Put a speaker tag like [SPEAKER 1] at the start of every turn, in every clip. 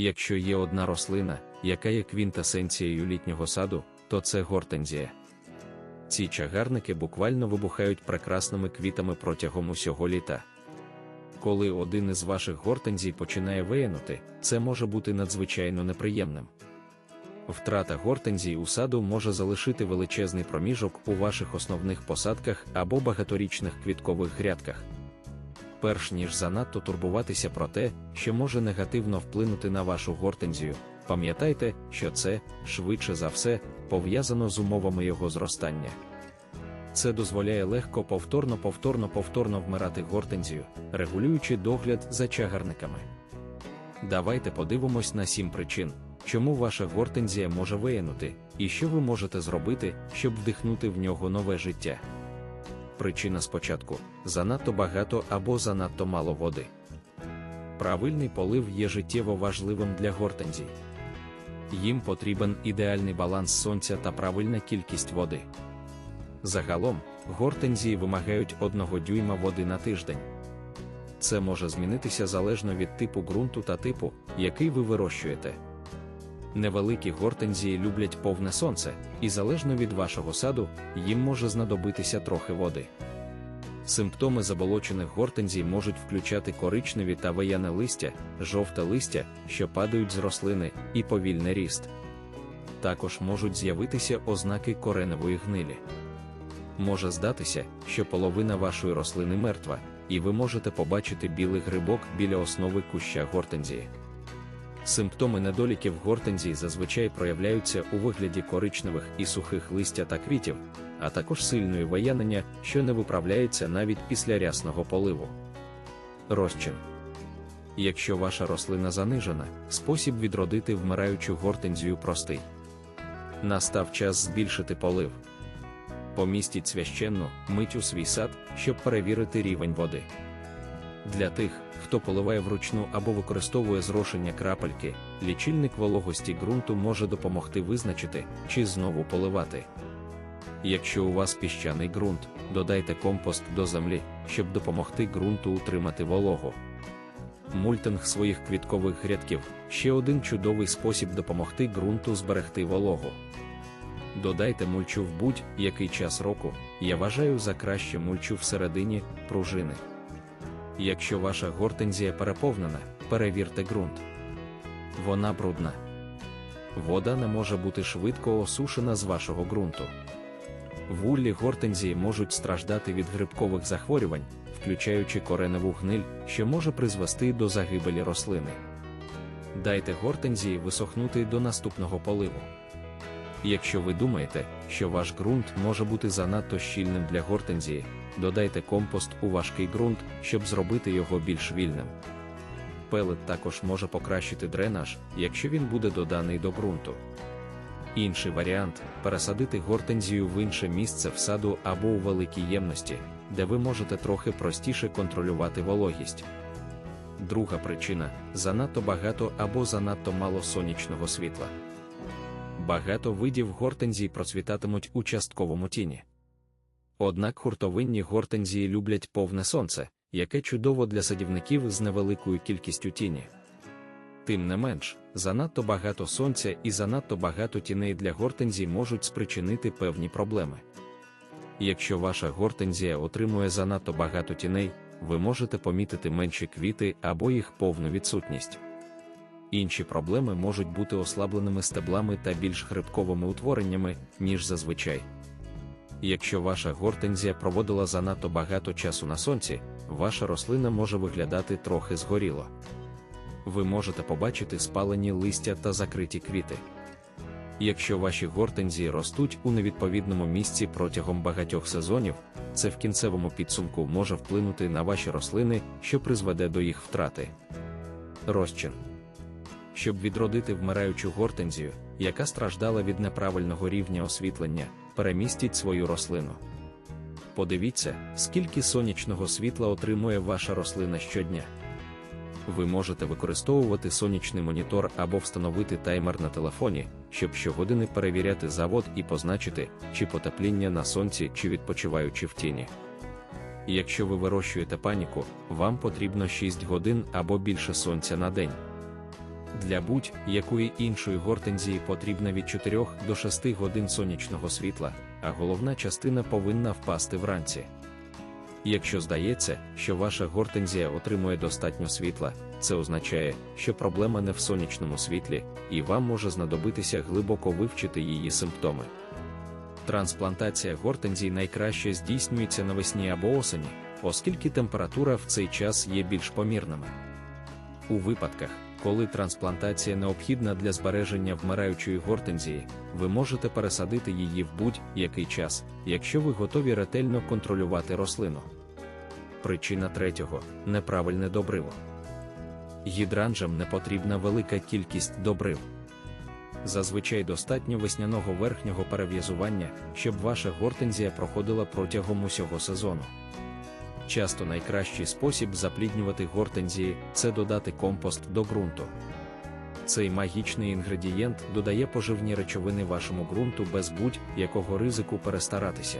[SPEAKER 1] Якщо є одна рослина, яка є квінтесенцією літнього саду, то це гортензія. Ці чагарники буквально вибухають прекрасними квітами протягом усього літа. Коли один із ваших гортензій починає виянути, це може бути надзвичайно неприємним. Втрата гортензій у саду може залишити величезний проміжок у ваших основних посадках або багаторічних квіткових грядках. Перш ніж занадто турбуватися про те, що може негативно вплинути на вашу гортензію, пам'ятайте, що це, швидше за все, пов'язано з умовами його зростання. Це дозволяє легко повторно повторно повторно вмирати гортензію, регулюючи догляд за чагарниками. Давайте подивимось на сім причин, чому ваша гортензія може виянути, і що ви можете зробити, щоб вдихнути в нього нове життя. Причина спочатку занадто багато або занадто мало води. Правильний полив є життєво важливим для гортензій. Їм потрібен ідеальний баланс сонця та правильна кількість води. Загалом, гортензії вимагають одного дюйма води на тиждень. Це може змінитися залежно від типу ґрунту та типу, який ви вирощуєте. Невеликі гортензії люблять повне сонце, і залежно від вашого саду, їм може знадобитися трохи води. Симптоми заболочених гортензій можуть включати коричневі та вияне листя, жовте листя, що падають з рослини, і повільний ріст. Також можуть з'явитися ознаки кореневої гнилі. Може здатися, що половина вашої рослини мертва, і ви можете побачити білий грибок біля основи куща гортензії. Симптоми недоліків гортензії зазвичай проявляються у вигляді коричневих і сухих листя та квітів, а також сильної виянення, що не виправляється навіть після рясного поливу. Розчин. Якщо ваша рослина занижена, спосіб відродити вмираючу гортензію простий. Настав час збільшити полив. Помістіть священну мить у свій сад, щоб перевірити рівень води. Для тих, хто поливає вручну або використовує зрошення крапельки, лічильник вологості ґрунту може допомогти визначити, чи знову поливати. Якщо у вас піщаний ґрунт, додайте компост до землі, щоб допомогти ґрунту утримати вологу. Мультинг своїх квіткових грядків ще один чудовий спосіб допомогти ґрунту зберегти вологу. Додайте мульчу в будь-який час року, я вважаю за краще мульчу всередині пружини. Якщо ваша гортензія переповнена, перевірте ґрунт. Вона брудна. Вода не може бути швидко осушена з вашого ґрунту. Вуллі гортензії можуть страждати від грибкових захворювань, включаючи кореневу гниль, що може призвести до загибелі рослини. Дайте гортензії висохнути до наступного поливу. Якщо ви думаєте, що ваш ґрунт може бути занадто щільним для гортензії, додайте компост у важкий ґрунт, щоб зробити його більш вільним. Пелет також може покращити дренаж, якщо він буде доданий до ґрунту. Інший варіант пересадити гортензію в інше місце в саду або у великій ємності, де ви можете трохи простіше контролювати вологість. Друга причина занадто багато або занадто мало сонячного світла. Багато видів гортензій процвітатимуть у частковому тіні. Однак хуртовинні гортензії люблять повне сонце, яке чудово для садівників з невеликою кількістю тіні. Тим не менш, занадто багато сонця і занадто багато тіней для гортензій можуть спричинити певні проблеми. Якщо ваша гортензія отримує занадто багато тіней, ви можете помітити менші квіти або їх повну відсутність. Інші проблеми можуть бути ослабленими стеблами та більш хрипковими утвореннями, ніж зазвичай. Якщо ваша гортензія проводила занадто багато часу на сонці, ваша рослина може виглядати трохи згоріло. Ви можете побачити спалені листя та закриті квіти. Якщо ваші гортензії ростуть у невідповідному місці протягом багатьох сезонів, це в кінцевому підсумку може вплинути на ваші рослини, що призведе до їх втрати. Розчин щоб відродити вмираючу гортензію, яка страждала від неправильного рівня освітлення, перемістіть свою рослину. Подивіться, скільки сонячного світла отримує ваша рослина щодня. Ви можете використовувати сонячний монітор або встановити таймер на телефоні, щоб щогодини перевіряти завод і позначити, чи потепління на сонці, чи відпочиваючи в тіні. Якщо ви вирощуєте паніку, вам потрібно 6 годин або більше сонця на день Для будь-якої іншої гортензії потрібно від 4 до 6 годин сонячного світла, а головна частина повинна впасти вранці. Якщо здається, що ваша гортензія отримує достатньо світла, це означає, що проблема не в сонячному світлі, і вам може знадобитися глибоко вивчити її симптоми. Трансплантація гортензій найкраще здійснюється навесні або осені, оскільки температура в цей час є більш помірними. У випадках, коли трансплантація необхідна для збереження вмираючої гортензії, ви можете пересадити її в будь-який час, якщо ви готові ретельно контролювати рослину. Причина третього неправильне добриво. Гідранжам не потрібна велика кількість добрив. Зазвичай достатньо весняного верхнього перев'язування, щоб ваша гортензія проходила протягом усього сезону. Часто найкращий спосіб запліднювати гортензії це додати компост до ґрунту. Цей магічний інгредієнт додає поживні речовини вашому ґрунту без будь-якого ризику перестаратися.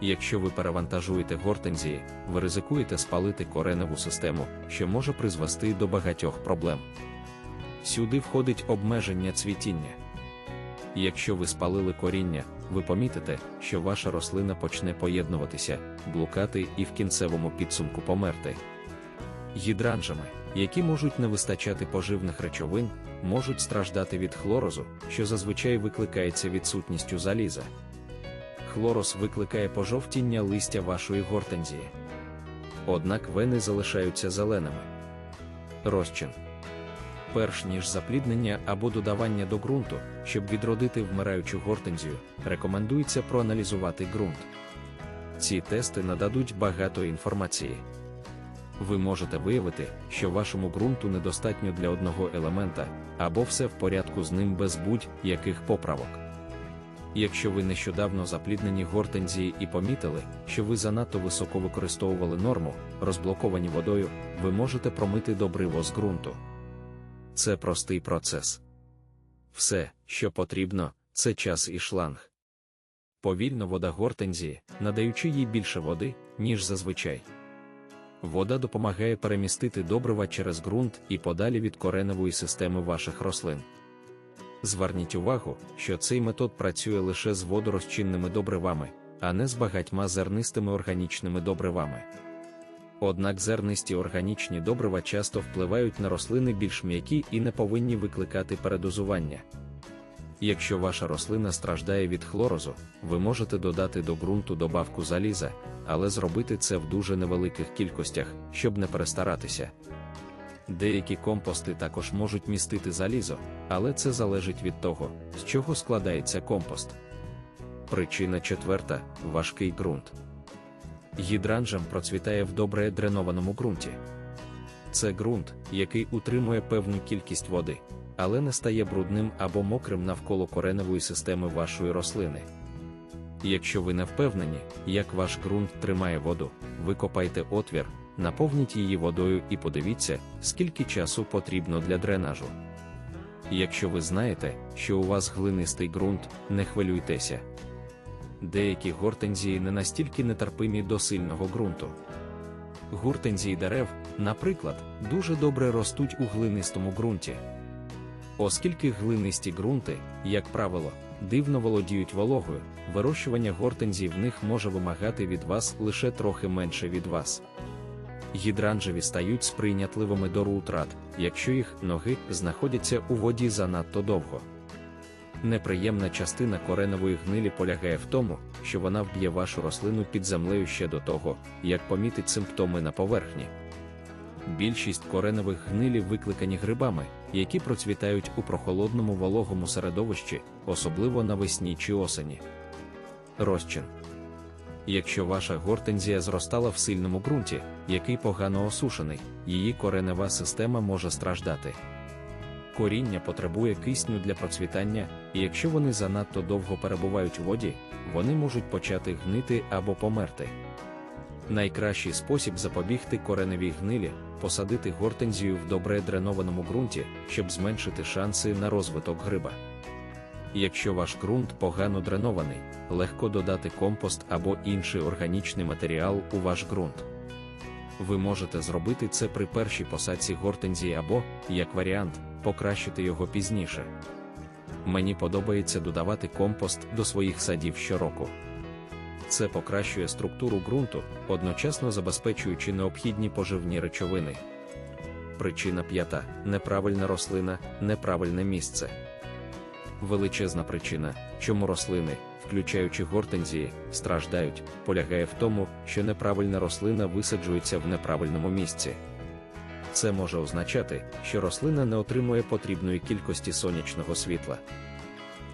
[SPEAKER 1] Якщо ви перевантажуєте гортензії, ви ризикуєте спалити кореневу систему, що може призвести до багатьох проблем. Сюди входить обмеження цвітіння. Якщо ви спалили коріння, ви помітите, що ваша рослина почне поєднуватися, блукати і в кінцевому підсумку померти. Гідранжами, які можуть не вистачати поживних речовин, можуть страждати від хлорозу, що зазвичай викликається відсутністю заліза. Хлороз викликає пожовтіння листя вашої гортензії. Однак вени залишаються зеленими. Розчин перш ніж запліднення або додавання до ґрунту, щоб відродити вмираючу гортензію, рекомендується проаналізувати ґрунт. Ці тести нададуть багато інформації. Ви можете виявити, що вашому ґрунту недостатньо для одного елемента, або все в порядку з ним без будь-яких поправок. Якщо ви нещодавно запліднені гортензії і помітили, що ви занадто високо використовували норму, розблоковані водою, ви можете промити добриво з ґрунту. Це простий процес. Все, що потрібно, це час і шланг. Повільно вода гортензії, надаючи їй більше води, ніж зазвичай. Вода допомагає перемістити добрива через ґрунт і подалі від кореневої системи ваших рослин. Зверніть увагу, що цей метод працює лише з водорозчинними добривами, а не з багатьма зернистими органічними добривами. Однак зернисті органічні добрива часто впливають на рослини більш м'які і не повинні викликати передозування. Якщо ваша рослина страждає від хлорозу, ви можете додати до ґрунту добавку заліза, але зробити це в дуже невеликих кількостях, щоб не перестаратися. Деякі компости також можуть містити залізо, але це залежить від того, з чого складається компост. Причина четверта важкий ґрунт гідранжем процвітає в добре дренованому ґрунті. Це ґрунт, який утримує певну кількість води, але не стає брудним або мокрим навколо кореневої системи вашої рослини. Якщо ви не впевнені, як ваш ґрунт тримає воду, викопайте отвір, наповніть її водою і подивіться, скільки часу потрібно для дренажу. Якщо ви знаєте, що у вас глинистий ґрунт, не хвилюйтеся деякі гортензії не настільки нетерпимі до сильного ґрунту. Гортензії дерев, наприклад, дуже добре ростуть у глинистому ґрунті. Оскільки глинисті ґрунти, як правило, дивно володіють вологою, вирощування гортензій в них може вимагати від вас лише трохи менше від вас. Гідранжеві стають сприйнятливими до рутрат, якщо їх ноги знаходяться у воді занадто довго. Неприємна частина коренової гнилі полягає в тому, що вона вб'є вашу рослину під землею ще до того, як помітить симптоми на поверхні. Більшість коренових гнилів викликані грибами, які процвітають у прохолодному вологому середовищі, особливо навесні чи осені. Розчин. Якщо ваша гортензія зростала в сильному ґрунті, який погано осушений, її коренева система може страждати. Коріння потребує кисню для процвітання, і якщо вони занадто довго перебувають у воді, вони можуть почати гнити або померти. Найкращий спосіб запобігти кореневій гнилі посадити гортензію в добре дренованому ґрунті, щоб зменшити шанси на розвиток гриба. Якщо ваш ґрунт погано дренований, легко додати компост або інший органічний матеріал у ваш ґрунт. Ви можете зробити це при першій посадці гортензії або, як варіант, покращити його пізніше. Мені подобається додавати компост до своїх садів щороку. Це покращує структуру ґрунту, одночасно забезпечуючи необхідні поживні речовини. Причина п'ята неправильна рослина, неправильне місце. Величезна причина, чому рослини, включаючи гортензії, страждають, полягає в тому, що неправильна рослина висаджується в неправильному місці. Це може означати, що рослина не отримує потрібної кількості сонячного світла.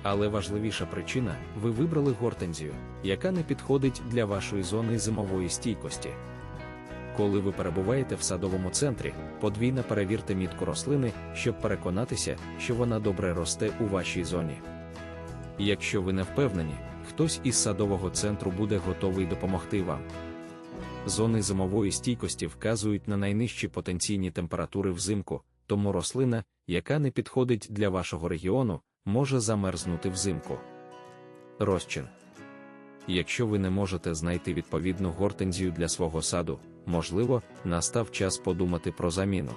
[SPEAKER 1] Але важливіша причина ви вибрали гортензію, яка не підходить для вашої зони зимової стійкості. Коли ви перебуваєте в садовому центрі, подвійно перевірте мітку рослини, щоб переконатися, що вона добре росте у вашій зоні. Якщо ви не впевнені, хтось із садового центру буде готовий допомогти вам. Зони зимової стійкості вказують на найнижчі потенційні температури взимку, тому рослина, яка не підходить для вашого регіону, може замерзнути взимку. Розчин. Якщо ви не можете знайти відповідну гортензію для свого саду, можливо, настав час подумати про заміну.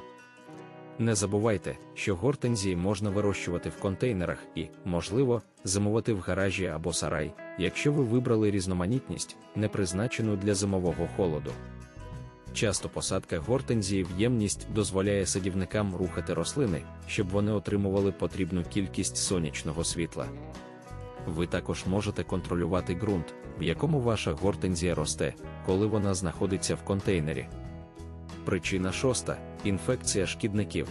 [SPEAKER 1] Не забувайте, що гортензії можна вирощувати в контейнерах і, можливо, зимувати в гаражі або сарай, якщо ви вибрали різноманітність, не призначену для зимового холоду. Часто посадка гортензії в ємність дозволяє садівникам рухати рослини, щоб вони отримували потрібну кількість сонячного світла. Ви також можете контролювати ґрунт, в якому ваша гортензія росте, коли вона знаходиться в контейнері. Причина шоста інфекція шкідників.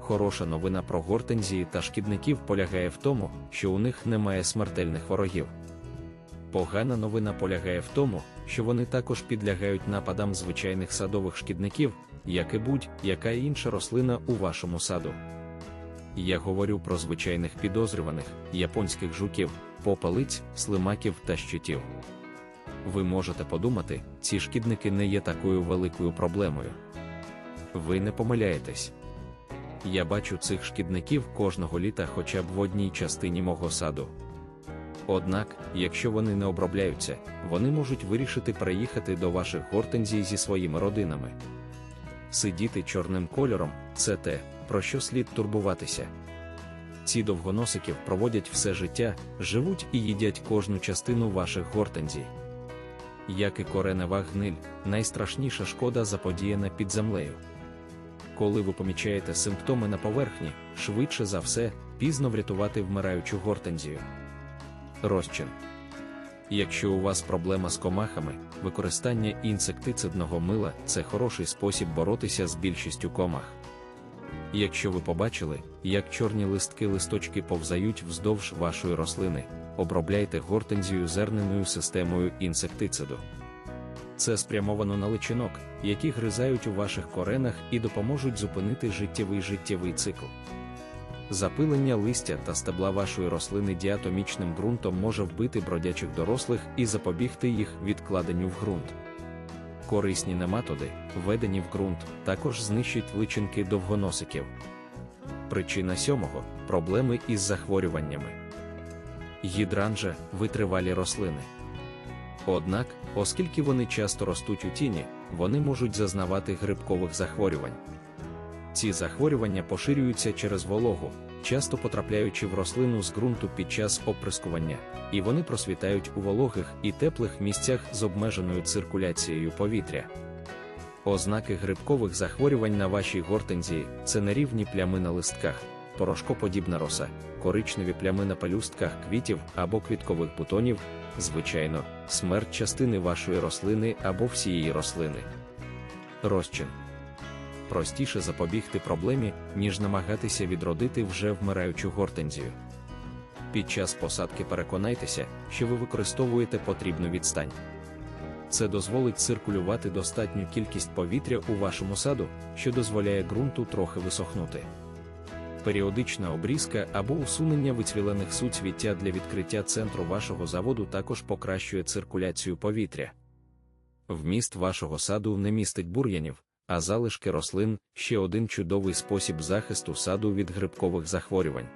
[SPEAKER 1] Хороша новина про гортензії та шкідників полягає в тому, що у них немає смертельних ворогів. Погана новина полягає в тому, що вони також підлягають нападам звичайних садових шкідників, як і будь-яка інша рослина у вашому саду. Я говорю про звичайних підозрюваних, японських жуків, попелиць, слимаків та щитів. Ви можете подумати, ці шкідники не є такою великою проблемою. Ви не помиляєтесь. Я бачу цих шкідників кожного літа хоча б в одній частині мого саду. Однак, якщо вони не обробляються, вони можуть вирішити переїхати до ваших гортензій зі своїми родинами. Сидіти чорним кольором це те, про що слід турбуватися. Ці довгоносиків проводять все життя, живуть і їдять кожну частину ваших гортензій. Як і коренева гниль, найстрашніша шкода заподіяна під землею. Коли ви помічаєте симптоми на поверхні, швидше за все, пізно врятувати вмираючу гортензію. Розчин. Якщо у вас проблема з комахами, використання інсектицидного мила це хороший спосіб боротися з більшістю комах. Якщо ви побачили, як чорні листки листочки повзають вздовж вашої рослини, обробляйте гортензію зерненою системою інсектициду. Це спрямовано на личинок, які гризають у ваших коренах і допоможуть зупинити життєвий життєвий цикл. Запилення листя та стебла вашої рослини діатомічним ґрунтом може вбити бродячих дорослих і запобігти їх відкладенню в ґрунт. Корисні нематоди, введені в ґрунт, також знищать личинки довгоносиків. Причина сьомого проблеми із захворюваннями. Гідранжа витривалі рослини. Однак, оскільки вони часто ростуть у тіні, вони можуть зазнавати грибкових захворювань. Ці захворювання поширюються через вологу, часто потрапляючи в рослину з ґрунту під час оприскування, і вони просвітають у вологих і теплих місцях з обмеженою циркуляцією повітря. Ознаки грибкових захворювань на вашій гортензії це нерівні плями на листках, порошкоподібна роса, коричневі плями на пелюстках квітів або квіткових бутонів, звичайно, смерть частини вашої рослини або всієї рослини. Розчин простіше запобігти проблемі, ніж намагатися відродити вже вмираючу гортензію. Під час посадки переконайтеся, що ви використовуєте потрібну відстань. Це дозволить циркулювати достатню кількість повітря у вашому саду, що дозволяє ґрунту трохи висохнути. Періодична обрізка або усунення вицвілених суцвіття для відкриття центру вашого заводу також покращує циркуляцію повітря. Вміст вашого саду не містить бур'янів, а залишки рослин ще один чудовий спосіб захисту саду від грибкових захворювань.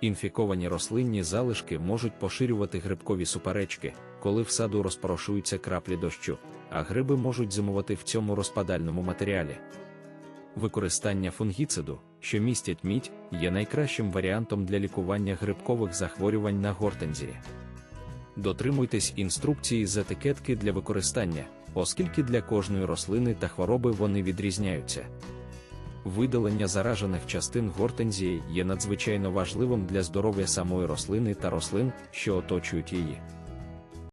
[SPEAKER 1] Інфіковані рослинні залишки можуть поширювати грибкові суперечки, коли в саду розпорошуються краплі дощу, а гриби можуть зимувати в цьому розпадальному матеріалі. Використання фунгіциду, що містять мідь, є найкращим варіантом для лікування грибкових захворювань на гортензії. Дотримуйтесь інструкції з етикетки для використання, оскільки для кожної рослини та хвороби вони відрізняються. Видалення заражених частин гортензії є надзвичайно важливим для здоров'я самої рослини та рослин, що оточують її.